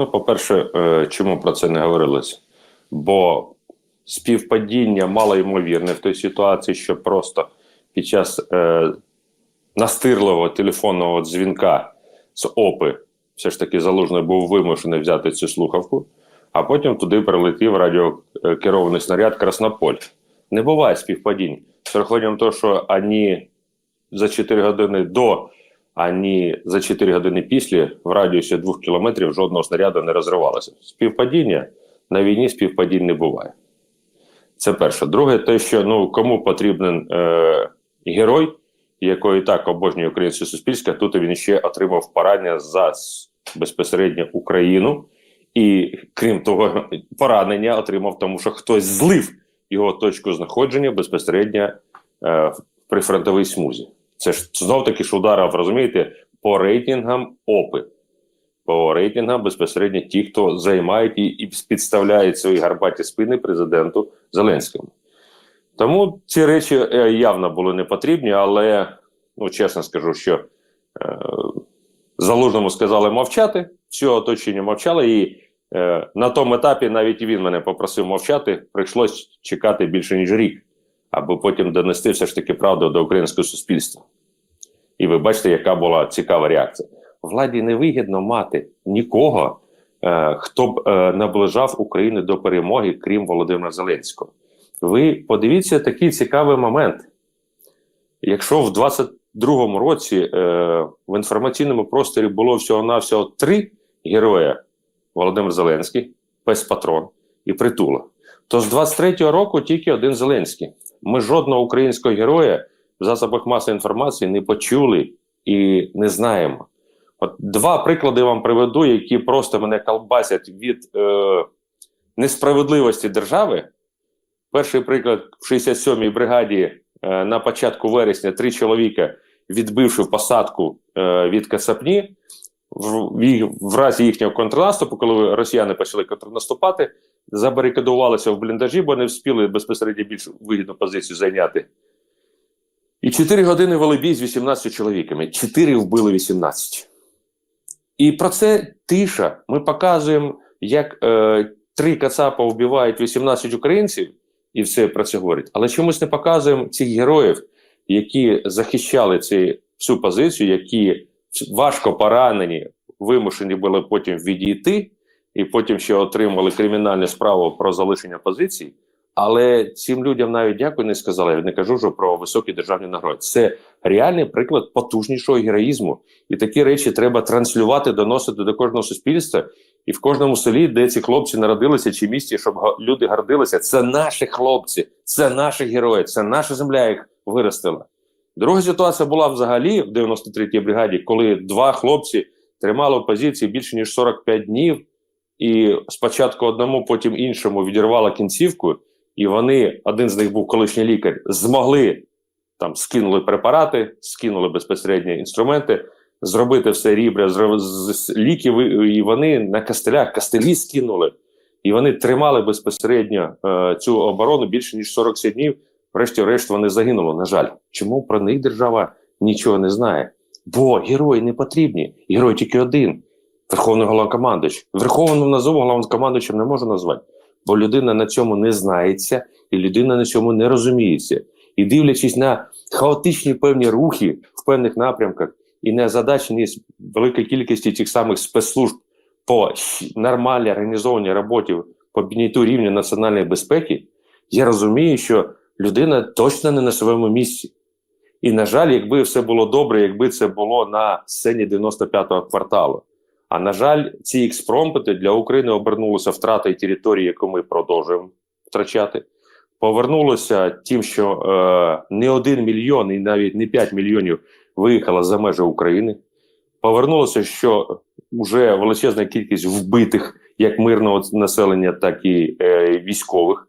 Ну, по-перше, е, чому про це не говорилось? Бо співпадіння малоймовірне в той ситуації, що просто під час е, настирливого телефонного дзвінка з ОПИ все ж таки залужний був вимушений взяти цю слухавку, а потім туди прилетів радіокерований снаряд Краснополь. Не буває співпадінь. З урахуванням того, що ані за 4 години до, ані за 4 години після в радіусі 2 кілометрів жодного снаряду не розривалося. Співпадіння на війні співпадінь не буває. Це перше. Друге, те, що ну кому потрібен е, герой, якого і так обожнює українське суспільство, тут він ще отримав поранення за безпосередньо Україну, і крім того, поранення отримав, тому що хтось злив його точку знаходження безпосередньо е, в прифронтовій смузі. Це ж знов таки ж ударив, розумієте, по рейтингам ОПИ. По рейтингам безпосередньо ті, хто займають і, і підставляють свої гарбаті спини президенту Зеленському. Тому ці речі е, явно були не потрібні, але ну, чесно скажу, що е, залужному сказали мовчати, все оточення мовчало, і е, на тому етапі навіть він мене попросив мовчати. Прийшлось чекати більше ніж рік, аби потім донести все ж таки правду до українського суспільства. І ви бачите, яка була цікава реакція. Владі невигідно мати нікого, е, хто б е, наближав Україну до перемоги, крім Володимира Зеленського. Ви подивіться такий цікавий момент. Якщо в 22-му році е, в інформаційному просторі було всього-навсього три героя: Володимир Зеленський, Пес Патрон і Притула, то з 23-го року тільки один Зеленський. Ми жодного українського героя в засобах масової інформації не почули і не знаємо. От два приклади вам приведу, які просто мене колбасять від е, несправедливості держави. Перший приклад в 67-й бригаді е, на початку вересня три чоловіка, відбивши посадку е, від Касапні, в, в, разі їхнього контрнаступу, коли росіяни почали контрнаступати, забарикадувалися в бліндажі, бо не встигли безпосередньо більш вигідну позицію зайняти. І 4 години вели бій з 18 чоловіками. 4 вбили 18. І про це тиша. Ми показуємо, як е, три Кацапа вбивають 18 українців, і все про це говорить. Але чомусь не показуємо цих героїв, які захищали ці, цю позицію, які важко поранені, вимушені були потім відійти, і потім ще отримали кримінальну справу про залишення позицій. Але цим людям навіть дякую не сказали. Я не кажу вже про високі державні нагороди. Це реальний приклад потужнішого героїзму. І такі речі треба транслювати, доносити до кожного суспільства. І в кожному селі, де ці хлопці народилися, чи місті, щоб люди гордилися. Це наші хлопці, це наші герої, це наша земля їх виростила. Друга ситуація була взагалі в 93-й бригаді, коли два хлопці тримали в позиції більше ніж 45 днів, і спочатку одному, потім іншому відірвало кінцівку, і вони, один з них був колишній лікар, змогли там скинули препарати, скинули безпосередньо інструменти, зробити все рібре, з, і вони на кастелях кастелі скинули. І вони тримали безпосередньо е, цю оборону більше ніж 47 днів. Врешті-решт вони загинули. На жаль, чому про них держава нічого не знає? Бо герої не потрібні. Герой тільки один. Верховний головнокомандуючий. Верховним назову головнокомандуючим не можу назвати, бо людина на цьому не знається, і людина на цьому не розуміється. І дивлячись на хаотичні певні рухи в певних напрямках і незадаченість великої кількості тих самих спецслужб по нормальній організованій роботі по підняттю рівня національної безпеки, я розумію, що людина точно не на своєму місці. І, на жаль, якби все було добре, якби це було на сцені 95-го кварталу. А на жаль, ці експромпити для України обернулися втратою території, яку ми продовжуємо втрачати. Повернулося тим, що е, не один мільйон і навіть не 5 мільйонів виїхало за межі України. Повернулося, що вже величезна кількість вбитих як мирного населення, так і е, військових.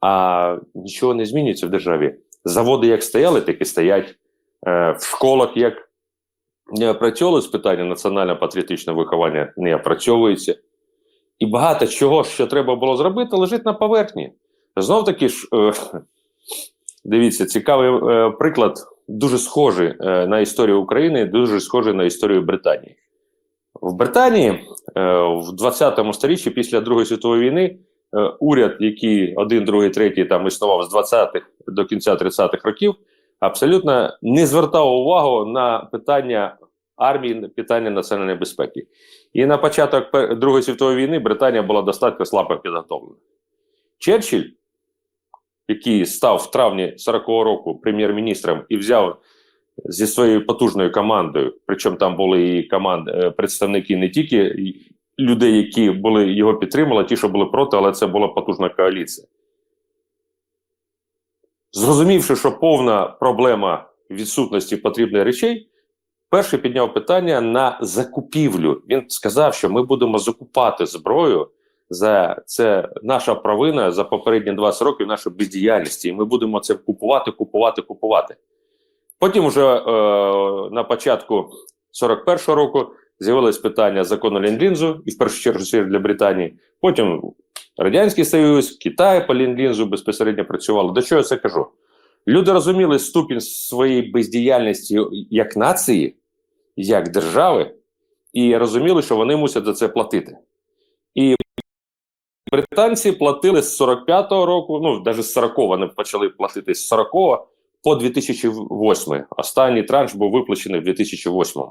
А нічого не змінюється в державі. Заводи як стояли, так і стоять. Е, в школах як не опрацьовувалось питання національно-патріотичного виховання, не опрацьовується. І багато чого, що треба було зробити, лежить на поверхні. Знов таки ж, е, дивіться, цікавий е, приклад, дуже схожий е, на історію України, дуже схожий на історію Британії. В Британії в 20-му сторіччі після Другої світової війни уряд, який один, другий, третій там існував з 20-х до кінця 30-х років, абсолютно не звертав увагу на питання армії, питання національної безпеки. І на початок Другої світової війни Британія була достатньо слабо підготовлена. Черчилль, який став в травні 40-го року прем'єр-міністром і взяв зі своєю потужною командою, причому там були і команд, е, представники не тільки людей, які були його підтримали, ті, що були проти, але це була потужна коаліція. Зрозумівши, що повна проблема відсутності потрібних речей, перший підняв питання на закупівлю. Він сказав, що ми будемо закупати зброю. За це наша провина за попередні 20 років нашої бездіяльності, і ми будемо це купувати, купувати, купувати. Потім, вже е, на початку 41-го року, з'явилось питання закону Ленд-Лінзу, і в першу чергу для Британії. Потім Радянський Союз, Китай по Ленд-Лінзу безпосередньо працювали. До чого я це кажу? Люди розуміли ступінь своєї бездіяльності як нації, як держави, і розуміли, що вони мусять за це платити. І британці платили з 45-го року, ну навіть з 40-го вони почали платити з 40-го по 2008. Останній транш був виплачений в 2008.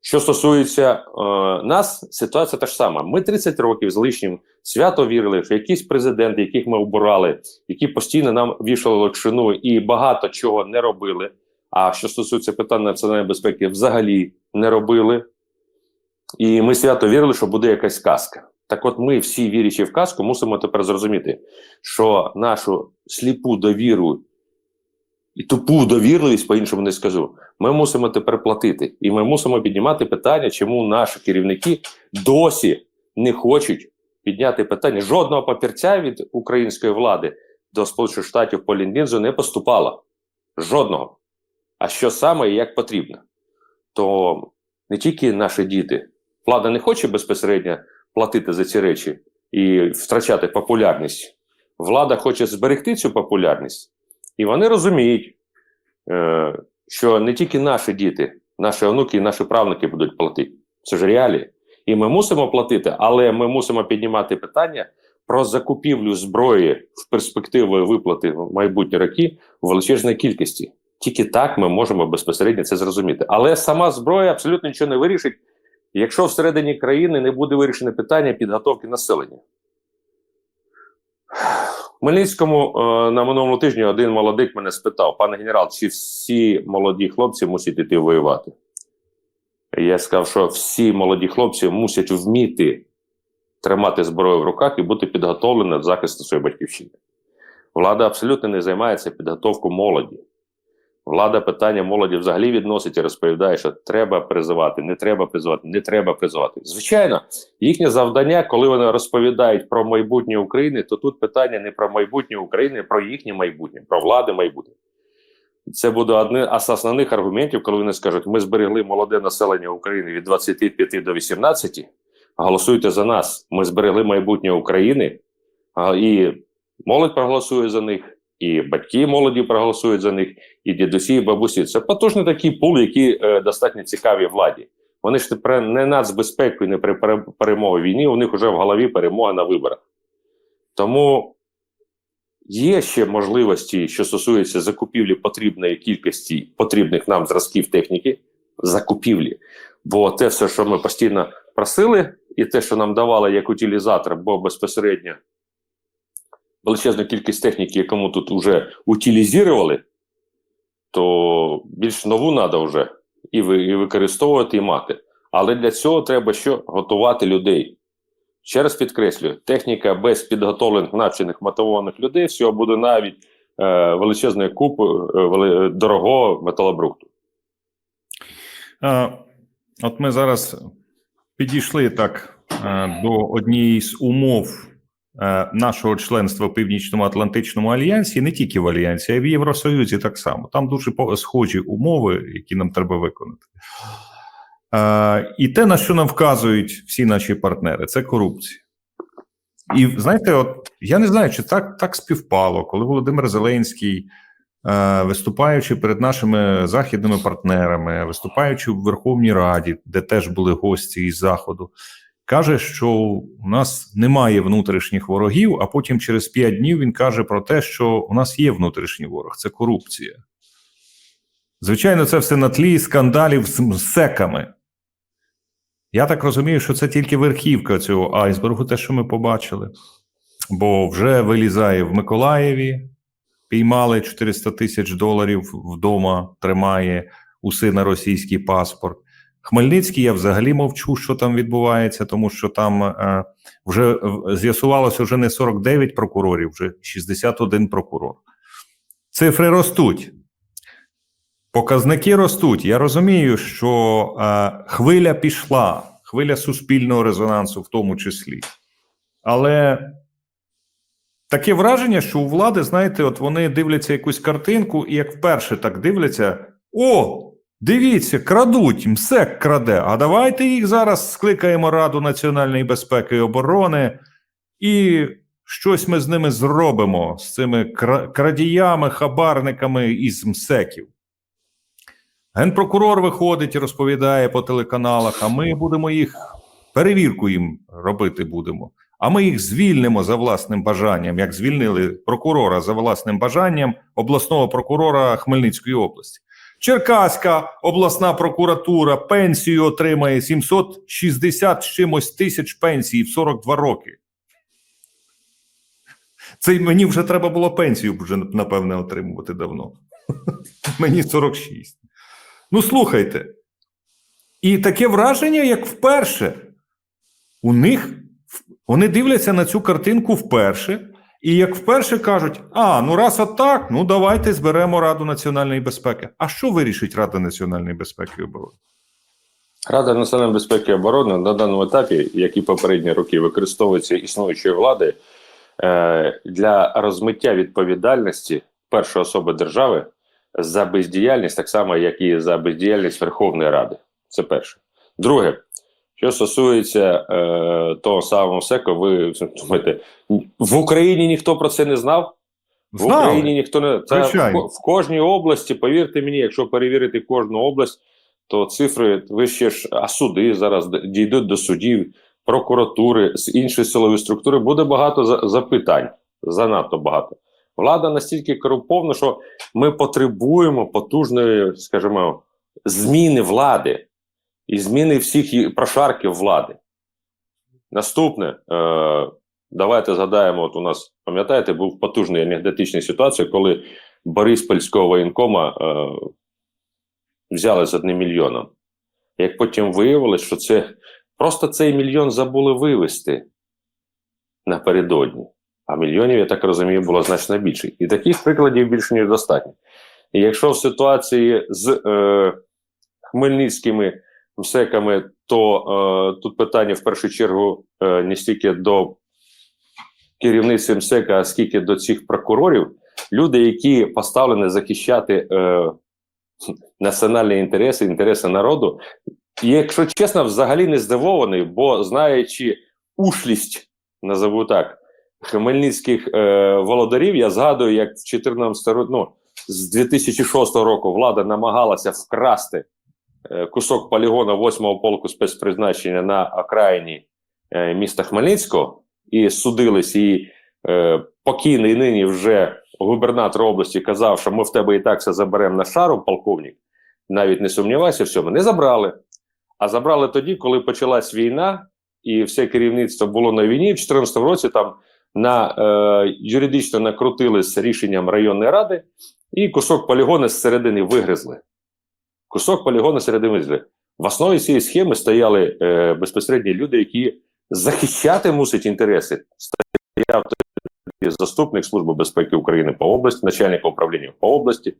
Що стосується е, нас, ситуація та ж сама. Ми 30 років з лишнім свято вірили, що якийсь президент, яких ми обирали, які постійно нам вішали локшину і багато чого не робили. А що стосується питань національної безпеки, взагалі не робили. І ми свято вірили, що буде якась казка. Так от ми, всі вірячи в казку, мусимо тепер зрозуміти, що нашу сліпу довіру і тупу довірливість, по-іншому не скажу, ми мусимо тепер платити. І ми мусимо піднімати питання, чому наші керівники досі не хочуть підняти питання. Жодного папірця від української влади до Сполучених Штатів по Ліндінзу не поступало. Жодного. А що саме і як потрібно, то не тільки наші діти, влада не хоче безпосередньо платити за ці речі і втрачати популярність. Влада хоче зберегти цю популярність, і вони розуміють, е, що не тільки наші діти, наші онуки і наші правнуки будуть платити. Це ж реалії. І ми мусимо платити, але ми мусимо піднімати питання про закупівлю зброї в перспективі виплати в майбутні роки в величезній кількості. Тільки так ми можемо безпосередньо це зрозуміти. Але сама зброя абсолютно нічого не вирішить, якщо всередині країни не буде вирішено питання підготовки населення. Хмельницькому е, на минулому тижні один молодик мене спитав: пане генерал, чи всі молоді хлопці мусять іти воювати? Я сказав, що всі молоді хлопці мусять вміти тримати зброю в руках і бути підготовлені до захисту своєї батьківщини. Влада абсолютно не займається підготовкою молоді. Влада питання молоді взагалі відносить і розповідає, що треба призивати, не треба призивати, не треба призивати. Звичайно, їхнє завдання, коли вони розповідають про майбутнє України, то тут питання не про майбутнє України, а про їхнє майбутнє, про влади майбутнє. Це буде одне з основних аргументів, коли вони скажуть: ми зберегли молоде населення України від 25 до 18, голосуйте за нас. Ми зберегли майбутнє України, і молодь проголосує за них, і батьки молоді проголосують за них, і дідусі, і бабусі. Це потужний такий пул, який е, достатньо цікаві владі. Вони ж тепер не нацбезпекою, не при пере- перемоги війни, у них вже в голові перемога на виборах. Тому є ще можливості, що стосуються закупівлі потрібної кількості потрібних нам зразків техніки, закупівлі. Бо те, все, що ми постійно просили, і те, що нам давали як утилізатор, бо безпосередньо величезну кількість техніки, яку тут вже утилізували, то більш нову треба вже і, використовувати, і мати. Але для цього треба що готувати людей. Ще раз підкреслюю, техніка без підготовлених навчених мотивованих людей всього буде навіть е, величезною купою е, дорогого металобрухту. Е, От ми зараз підійшли так е, до однієї з умов нашого членства в Північному Атлантичному альянсі, не тільки в альянсі, а й в Євросоюзі так само. Там дуже схожі умови, які нам треба виконати. Е, І те, на що нам вказують всі наші партнери, це корупція. І знаєте, от я не знаю, чи так, так співпало, коли Володимир Зеленський е, виступаючи перед нашими західними партнерами, виступаючи в Верховній Раді, де теж були гості із Заходу, каже, що у нас немає внутрішніх ворогів, а потім через п'ять днів він каже про те, що у нас є внутрішній ворог це корупція. Звичайно, це все на тлі скандалів з МСЕКами. Я так розумію, що це тільки верхівка цього айсбергу, те, що ми побачили. Бо вже вилізає в Миколаєві, піймали 400 тисяч доларів вдома, тримає у сина російський паспорт. Хмельницький, я взагалі мовчу, що там відбувається, тому що там е, вже з'ясувалося вже не 49 прокурорів, вже 61 прокурор. Цифри ростуть. Показники ростуть. Я розумію, що е, хвиля пішла, хвиля суспільного резонансу, в тому числі. Але таке враження, що у влади, знаєте, от вони дивляться якусь картинку, і як вперше так дивляться: о, дивіться, крадуть, МСЕК краде. А давайте їх зараз скликаємо Раду національної безпеки і оборони, і щось ми з ними зробимо, з цими крадіями, хабарниками із МСЕКів. Генпрокурор виходить і розповідає по телеканалах, а ми будемо їх перевірку їм робити будемо. А ми їх звільнимо за власним бажанням, як звільнили прокурора за власним бажанням обласного прокурора Хмельницької області. Черкаська обласна прокуратура пенсію отримає 760 чимось тисяч пенсій в 42 роки. Це мені вже треба було пенсію вже напевне отримувати давно. Мені 46. Ну, слухайте. І таке враження, як вперше. У них вони дивляться на цю картинку вперше, і як вперше кажуть: а, ну раз отак, ну давайте зберемо Раду національної безпеки. А що вирішить Рада національної безпеки і оборони? Рада національної безпеки і оборони на даному етапі, як і попередні роки, використовується існуючою влади е, для розмиття відповідальності першої особи держави за бездіяльність, так само, як і за бездіяльність Верховної Ради. Це перше. Друге, що стосується е, того самого СЕКО, ви думаєте, в Україні ніхто про це не знав? В Знали. Україні ніхто не це в, в кожній області. Повірте мені, якщо перевірити кожну область, то цифри ви ще ж а суди зараз дійдуть до судів, прокуратури з іншої силової структури. Буде багато за- запитань, занадто багато. Влада настільки корумпована, що ми потребуємо потужної, скажімо, зміни влади і зміни всіх прошарків влади. Наступне, е, давайте згадаємо: от у нас, пам'ятаєте, був потужний анекдотичний ситуація, коли Бориспільського воєнкома е, взяли з одним мільйоном. Як потім виявилось, що це просто цей мільйон забули вивезти напередодні. А мільйонів, я так розумію, було значно більше. І таких прикладів більше ніж достатньо. І якщо в ситуації з е, хмельницькими МСЕКами, то е, тут питання в першу чергу е, не стільки до керівництва МСЕКа, а скільки до цих прокурорів, люди, які поставлені захищати е, національні інтереси, інтереси народу. І якщо чесно, взагалі не здивований, бо знаючи ушлість, назову так, хмельницьких е, володарів, я згадую, як в 14 ну, з 2006 року влада намагалася вкрасти кусок полігона 8-го полку спецпризначення на окраїні е, міста Хмельницького і судились, і е, покійний нині вже губернатор області казав, що ми в тебе і так все заберемо на шару, полковник. Навіть не сумнівайся в цьому. Не забрали. А забрали тоді, коли почалась війна, і все керівництво було на війні. В 2014 році там на е, юридично накрутили з рішенням районної ради, і кусок полігону з середини вигризли. Кусок полігону з середини. В основі цієї схеми стояли е, безпосередні люди, які захищати мусять інтереси. Стояв заступник Служби безпеки України по області, начальник управління по області,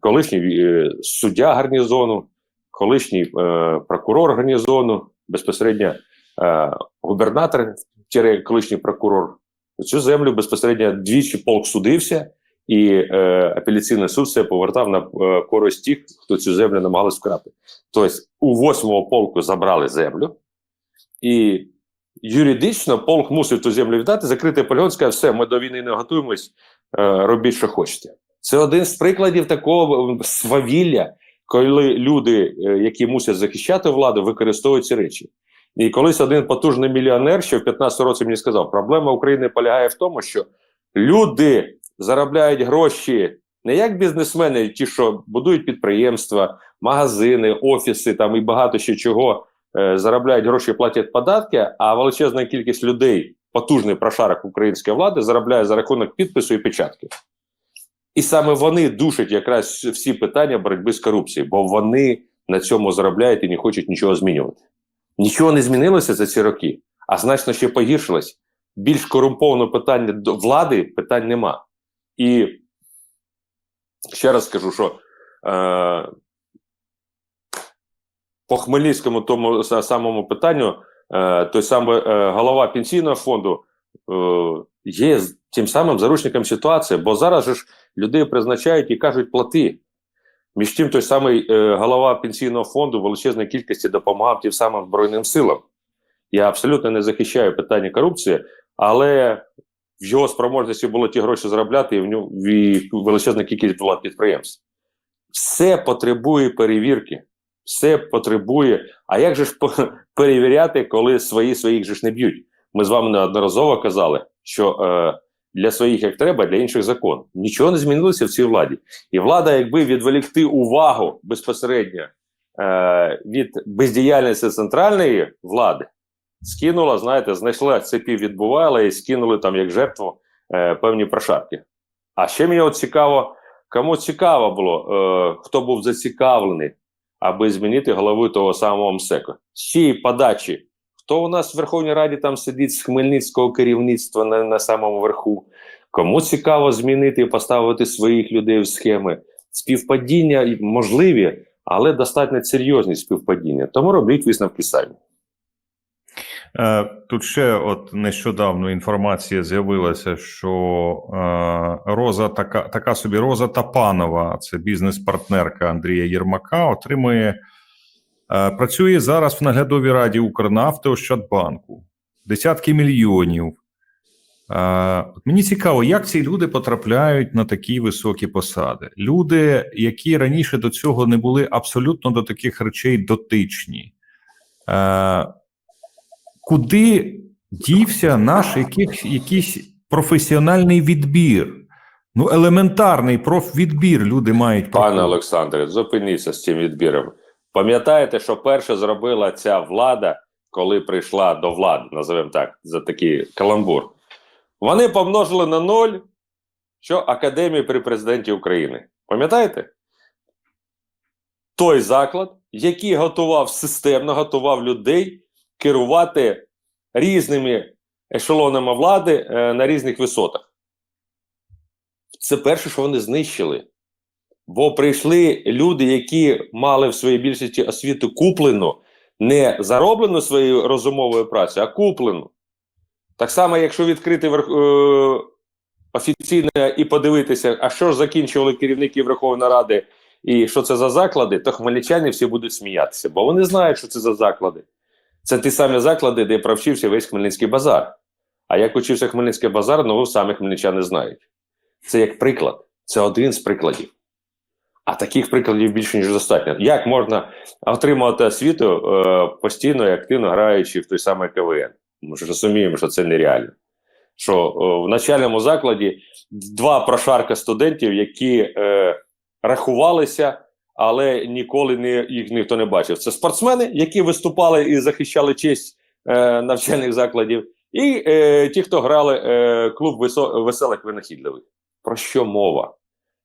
колишній е, суддя гарнізону, колишній е, прокурор гарнізону, безпосередньо е, губернатор, колишній прокурор. Цю землю безпосередньо двічі полк судився, і е, апеляційний суд все повертав на е, користь тих, хто цю землю намагалась вкрати. Тобто у восьмого полку забрали землю, і юридично полк мусив ту землю віддати, закрити полігон, сказав, все, ми до війни не готуємось, е, робіть, що хочете. Це один з прикладів такого свавілля, коли люди, е, які мусять захищати владу, використовують ці речі. І колись один потужний мільйонер, що в 15 році мені сказав, проблема України полягає в тому, що люди заробляють гроші не як бізнесмени, ті, що будують підприємства, магазини, офіси там і багато ще чого е, заробляють гроші, платять податки, а величезна кількість людей, потужний прошарок української влади, заробляє за рахунок підпису і печатки. І саме вони душать якраз всі питання боротьби з корупцією, бо вони на цьому заробляють і не хочуть нічого змінювати. Нічого не змінилося за ці роки, а значно ще погіршилось. Більш корумповано питання до влади питань нема. І ще раз скажу, що е, по Хмельницькому тому самому питанню, е, той самий е, голова пенсійного фонду е, є тим самим заручником ситуації, бо зараз ж людей призначають і кажуть плати. Між тим, той самий е, голова пенсійного фонду в величезній кількості допомагав тим самим Збройним силам. Я абсолютно не захищаю питання корупції, але в його спроможності було ті гроші заробляти, і в нього величезна кількість була підприємств. Все потребує перевірки, все потребує. А як же ж перевіряти, коли свої своїх же ж не б'ють? Ми з вами неодноразово казали, що е, для своїх як треба, для інших закон. Нічого не змінилося в цій владі. І влада, якби відволікти увагу безпосередньо е, від бездіяльності центральної влади, скинула, знаєте, знайшла цепі відбувала і скинули там як жертву е, певні прошарки. А ще мені от цікаво, кому цікаво було, е, хто був зацікавлений, аби змінити голову того самого МСЕКа. З цієї подачі, хто у нас в Верховній Раді там сидить з Хмельницького керівництва на, на самому верху, кому цікаво змінити і поставити своїх людей в схеми. Співпадіння можливі, але достатньо серйозні співпадіння. Тому робіть висновки самі. Е, Тут ще от нещодавно інформація з'явилася, що е, Роза така, така собі Роза Тапанова, це бізнес-партнерка Андрія Єрмака, отримує, е, працює зараз в наглядовій раді Укрнафти Ощадбанку. Десятки мільйонів. Мені цікаво, як ці люди потрапляють на такі високі посади. Люди, які раніше до цього не були абсолютно до таких речей дотичні. Куди дівся наш яких, якийсь професіональний відбір? Ну, елементарний профвідбір люди мають Пане. Олександре, зупиніться з цим відбіром. Пам'ятаєте, що перше зробила ця влада, коли прийшла до влади, називаємо так, за такий каламбур. Вони помножили на ноль, що Академії при президенті України. Пам'ятаєте? Той заклад, який готував системно, готував людей керувати різними ешелонами влади е, на різних висотах. Це перше, що вони знищили. Бо прийшли люди, які мали в своїй більшості освіту куплену, не зароблену своєю розумовою працею, а куплену. Так само, якщо відкрити е... офіційно і подивитися, а що ж закінчували керівники Верховної Ради і що це за заклади, то хмельничани всі будуть сміятися, бо вони знають, що це за заклади. Це ті самі заклади, де провчився весь Хмельницький базар. А як учився Хмельницький базар, ну самі хмельничани знають. Це як приклад, це один з прикладів. А таких прикладів більше ніж достатньо. Як можна отримувати освіту е, постійно і активно граючи в той самий КВН? Ми ж розуміємо, що це нереально. Що е, в начальному закладі два прошарка студентів, які е, рахувалися, але ніколи не, їх ніхто не бачив. Це спортсмени, які виступали і захищали честь е, навчальних закладів, і е, ті, хто грали е, клуб висо, веселих винахідливих. Про що мова?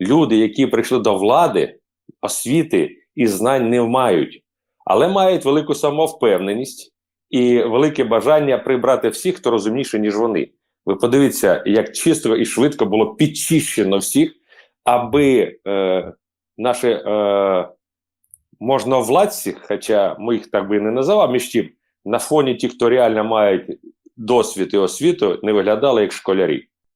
Люди, які прийшли до влади, освіти і знань не мають, але мають велику самовпевненість і велике бажання прибрати всіх, хто розумніше, ніж вони. Ви подивіться, як чисто і швидко було підчищено всіх, аби е, наші е, можновладці, хоча ми їх так би і не називав, між тим, на фоні тих, хто реально мають досвід і освіту, не виглядали як школярі.